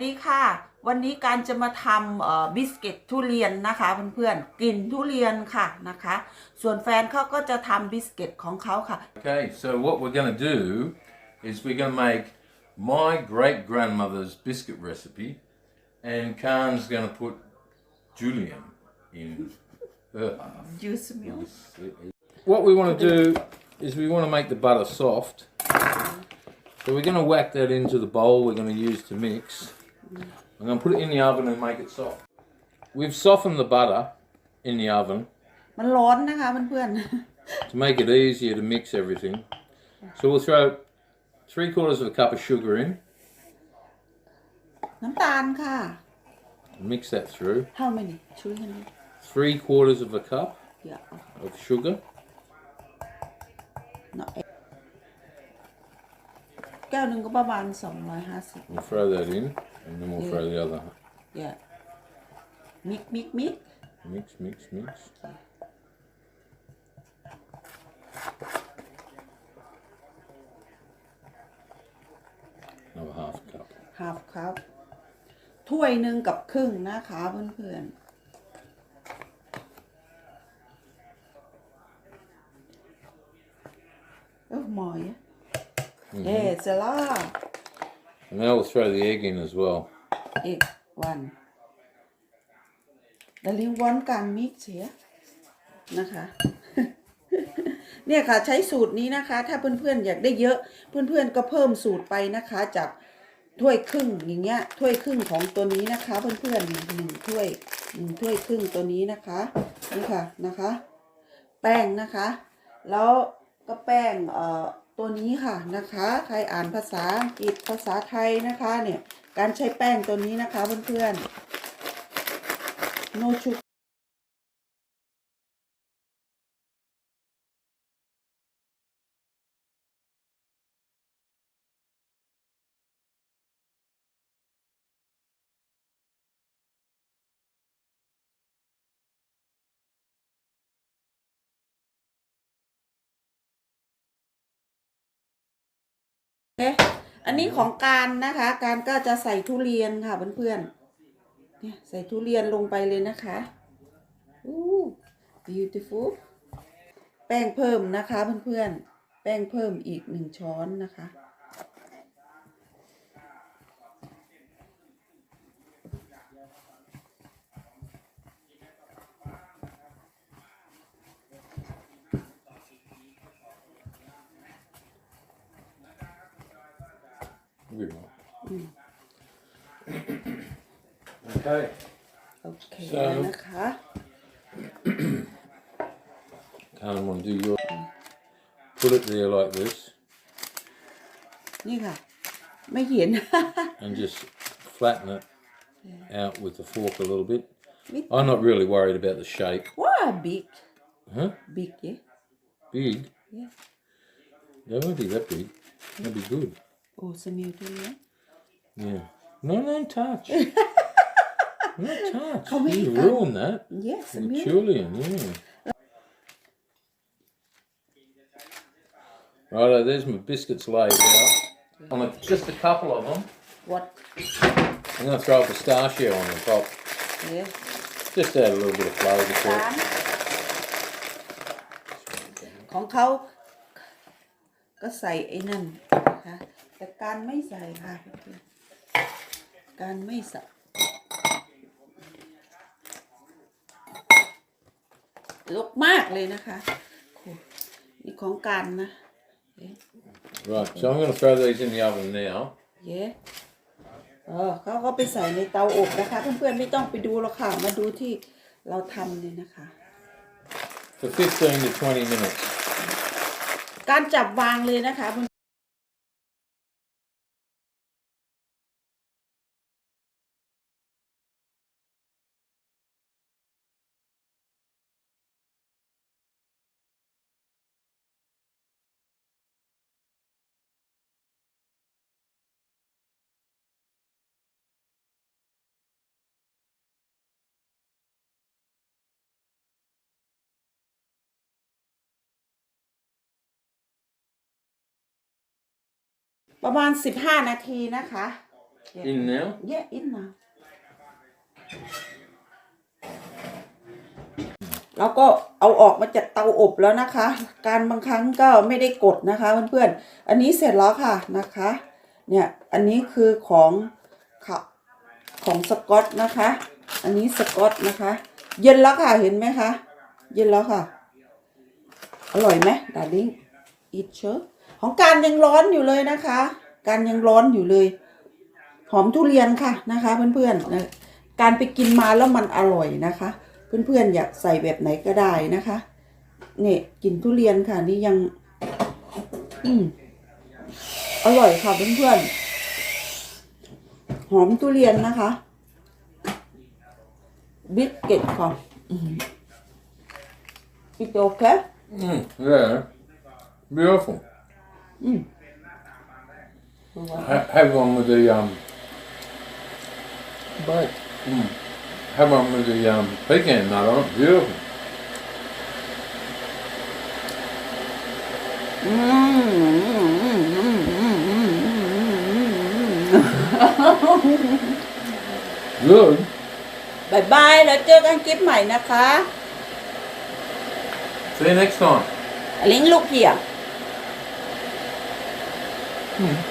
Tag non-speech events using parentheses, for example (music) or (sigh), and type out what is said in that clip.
สวัสดีค่ะ วันนี้การจะมาทำเอ่อบิสกิตทุเรียนนะคะเพื่อนๆกลิ่นทุเรียนค่ะนะคะ ส่วนแฟนเขาก็จะทำบิสกิตของเขาค่ะ Okay, so what we're going to do is we're going to make my great grandmother's biscuit recipe, and Khan's going to put julienne in her half. juice milk What we want to do is we want to make the butter soft. So we're going to whack that into the bowl we're going to use to mix. I'm going to put it in the oven and make it soft. We've softened the butter in the oven มันร้อนนะคะเพื่อน (laughs) to make it easier to mix everything. So we'll throw three quarters of a cup of sugar in, ๆ น้ำตาลค่ะ mix that through. how many three hundred Three quarters of a cup yeah of sugar, no แก้วหนึ่งก็ประมาณ250 we'll throw that in, and then we'll throw the other. yeah มิกมิกมิก Mix, mix, mix. Another half a cup. half cup ถ้วยหนึ่งกับครึ่งนะคะเพื่อนๆเออหมอยเฮ้ เซล่า And now we'll throw the egg in as well. เอกวันดาลิงวอนการมิกเสียนะคะ เนี่ยค่ะใช้สูตรนี้นะคะ ถ้าเพื่อนๆอยากได้เยอะ เพื่อนๆก็เพิ่มสูตรไปนะคะ จากถ้วยครึ่งอย่างเงี้ยถ้วยครึ่งของตัวนี้นะคะ เพื่อนๆหนึ่งถ้วยหนึ่งถ้วยครึ่งตัวนี้นะคะนี่ค่ะนะคะ แป้งนะคะ แล้วก็แป้งเอ่อ ตัวนี้ค่ะนะคะ ใครอ่านภาษาอังกฤษภาษาไทยนะคะเนี่ย การใช้แป้งตัวนี้นะคะเพื่อนๆ no sugar เคอันนี้ของการนะคะ การก็จะใส่ทุเรียนค่ะเพื่อนๆเนี่ยใส่ทุเรียนลงไปเลยนะคะอู้ beautiful แป้งเพิ่มนะคะเพื่อนๆ แป้งเพิ่มอีกหนึ่งช้อนนะคะ We will. okay. โอเค ใช่ นะคะ Can't want to do your. Put it there like this, นี่ค่ะ ไม่เห็น (laughs) and just flatten it out with the fork a little bit. With- I'm not really worried about the shape. ว้า big Huh? big yeah Big? yeah They won't be that big. That'd be good. โอ้สมิลทุเรียน Yeah. No, no touch. no touch. Come You here, ruined that. yes With Samir. Julian, yeah. Righto, there's my biscuits laid out. On a, just a couple of them. what I'm going to throw a pistachio on the top. yeah Just add a little bit of flavour to ร้าน it. ของเขาก็ใส่ไอ้นั่นนะคะ แต่การไม่ใส่ค่ะ การไม่ใส่ลกมากเลยนะคะโอ้นี่ของการนะ Right, so I'm going to throw these in the oven now. เย้เออเขาก็ไปใส่ในเตาอบนะคะเพื่อนๆไม่ต้องไปดูหรอกค่ะ มาดูที่เราทำเลยนะคะ For 15 to 20 minutes. การจับวางเลยนะคะ ประมาณ15นาทีนะคะ In now. แย่อินนะแล้วก็เอาออกมาจากเตาอบแล้วนะคะ การบางครั้งก็ไม่ได้กดนะคะเพื่อนๆ อันนี้เสร็จแล้วค่ะนะคะ เนี่ย อันนี้คือของค่ะของสกอตนะคะ อันนี้สกอตนะคะ เย็นแล้วค่ะ เห็นไหมคะ เย็นแล้วค่ะ อร่อยไหมดาริ่งอีทเชอร์ ของการยังร้อนอยู่เลยนะคะ การยังร้อนอยู่เลย หอมทุเรียนค่ะนะคะ เพื่อนๆนะการไปกินมาแล้วมันอร่อยนะคะ เพื่อนๆอยากใส่แบบไหนก็ได้นะคะเนี่ยกินทุเรียนค่ะนี่ยัง อืมอร่อยค่ะเพื่อนๆหอมทุเรียนนะคะบิสกิตค่ะอีกโอเค Mm, yeah. Beautiful. อืม Ha- have one with the um. But Mm, have one with the um pecan nut on it. Beautiful. อืม Good. บายบาย แล้วเจอกันคลิปใหม่นะคะ See you next time. ลิงลูกเหี่ย Hmm.